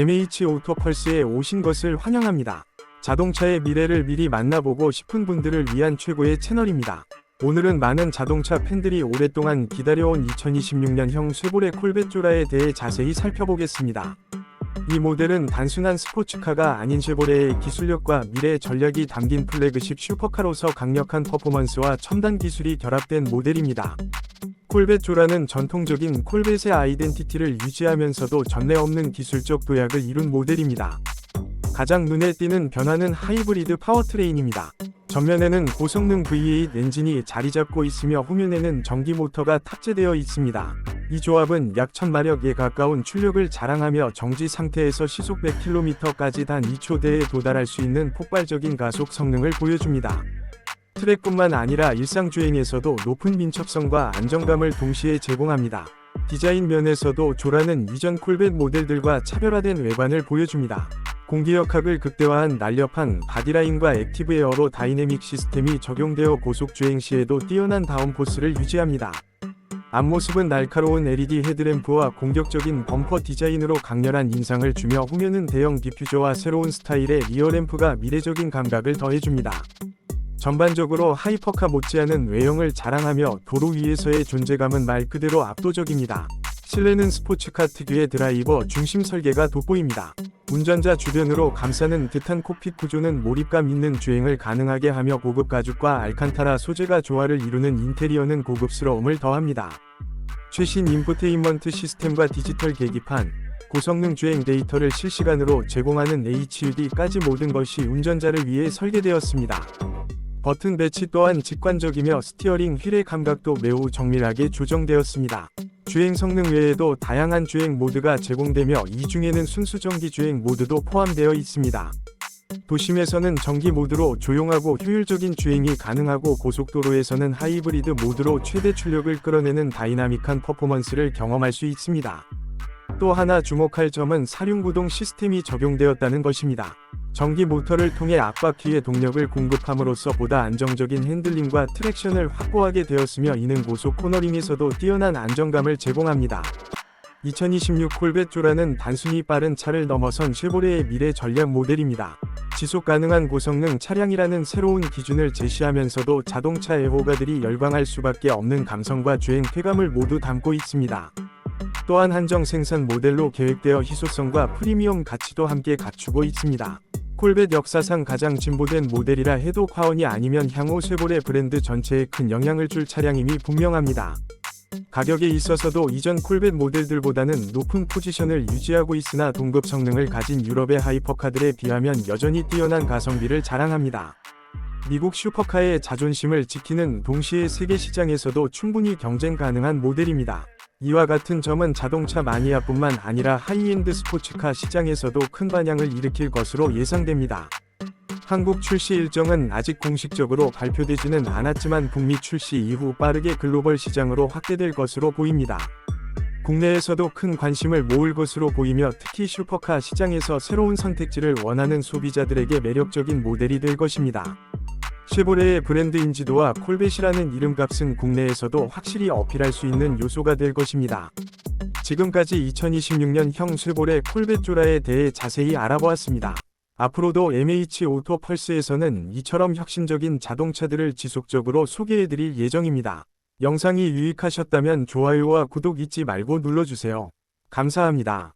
MH 오토펄스에 오신 것을 환영합니다. 자동차의 미래를 미리 만나보고 싶은 분들을 위한 최고의 채널입니다. 오늘은 많은 자동차 팬들이 오랫동안 기다려온 2026년형 쉐보레 콜벳조라에 대해 자세히 살펴보겠습니다. 이 모델은 단순한 스포츠카가 아닌 쉐보레의 기술력과 미래 전략이 담긴 플래그십 슈퍼카로서 강력한 퍼포먼스와 첨단 기술이 결합된 모델입니다. 콜벳조라는 전통적인 콜벳의 아이덴티티를 유지하면서도 전례 없는 기술적 도약을 이룬 모델입니다. 가장 눈에 띄는 변화는 하이브리드 파워트레인입니다. 전면에는 고성능 V8 엔진이 자리 잡고 있으며 후면에는 전기 모터가 탑재되어 있습니다. 이 조합은 약 1000마력에 가까운 출력을 자랑하며 정지 상태에서 시속 100km까지 단 2초대에 도달할 수 있는 폭발적인 가속 성능을 보여줍니다. 트랙뿐만 아니라 일상주행에서도 높은 민첩성과 안정감을 동시에 제공합니다. 디자인 면에서도 조라는 이전 콜벳 모델들과 차별화된 외관을 보여줍니다. 공기역학을 극대화한 날렵한 바디라인과 액티브 에어로 다이내믹 시스템이 적용되어 고속 주행 시에도 뛰어난 다운포스를 유지합니다. 앞모습은 날카로운 LED 헤드램프와 공격적인 범퍼 디자인으로 강렬한 인상을 주며 후면은 대형 디퓨저와 새로운 스타일의 리어램프가 미래적인 감각을 더해줍니다. 전반적으로 하이퍼카 못지않은 외형을 자랑하며 도로 위에서의 존재감은 말 그대로 압도적입니다. 실내는 스포츠카 특유의 드라이버 중심 설계가 돋보입니다. 운전자 주변으로 감싸는 듯한 콕핏 구조는 몰입감 있는 주행을 가능하게 하며 고급 가죽과 알칸타라 소재가 조화를 이루는 인테리어는 고급스러움을 더합니다. 최신 인포테인먼트 시스템과 디지털 계기판, 고성능 주행 데이터를 실시간으로 제공하는 HUD까지 모든 것이 운전자를 위해 설계되었습니다. 버튼 배치 또한 직관적이며 스티어링 휠의 감각도 매우 정밀하게 조정되었습니다. 주행 성능 외에도 다양한 주행 모드가 제공되며 이 중에는 순수 전기 주행 모드도 포함되어 있습니다. 도심에서는 전기 모드로 조용하고 효율적인 주행이 가능하고 고속도로에서는 하이브리드 모드로 최대 출력을 끌어내는 다이나믹한 퍼포먼스를 경험할 수 있습니다. 또 하나 주목할 점은 사륜구동 시스템이 적용되었다는 것입니다. 전기 모터를 통해 앞바퀴에 동력을 공급함으로써 보다 안정적인 핸들링과 트랙션을 확보하게 되었으며 이는 고속 코너링에서도 뛰어난 안정감을 제공합니다. 2026 콜벳조라는 단순히 빠른 차를 넘어선 쉐보레의 미래 전략 모델입니다. 지속 가능한 고성능 차량이라는 새로운 기준을 제시하면서도 자동차 애호가들이 열광할 수밖에 없는 감성과 주행 쾌감을 모두 담고 있습니다. 또한 한정 생산 모델로 계획되어 희소성과 프리미엄 가치도 함께 갖추고 있습니다. 콜벳 역사상 가장 진보된 모델이라 해도 과언이 아니면 향후 쉐보레 브랜드 전체에 큰 영향을 줄 차량임이 분명합니다. 가격에 있어서도 이전 콜벳 모델들보다는 높은 포지션을 유지하고 있으나 동급 성능을 가진 유럽의 하이퍼카들에 비하면 여전히 뛰어난 가성비를 자랑합니다. 미국 슈퍼카의 자존심을 지키는 동시에 세계 시장에서도 충분히 경쟁 가능한 모델입니다. 이와 같은 점은 자동차 마니아뿐만 아니라 하이엔드 스포츠카 시장에서도 큰 반향을 일으킬 것으로 예상됩니다. 한국 출시 일정은 아직 공식적으로 발표되지는 않았지만 북미 출시 이후 빠르게 글로벌 시장으로 확대될 것으로 보입니다. 국내에서도 큰 관심을 모을 것으로 보이며 특히 슈퍼카 시장에서 새로운 선택지를 원하는 소비자들에게 매력적인 모델이 될 것입니다. 쉐보레의 브랜드 인지도와 콜벳이라는 이름값은 국내에서도 확실히 어필할 수 있는 요소가 될 것입니다. 지금까지 2026년형 쉐보레 콜벳조라에 대해 자세히 알아보았습니다. 앞으로도 MH 오토 펄스에서는 이처럼 혁신적인 자동차들을 지속적으로 소개해드릴 예정입니다. 영상이 유익하셨다면 좋아요와 구독 잊지 말고 눌러주세요. 감사합니다.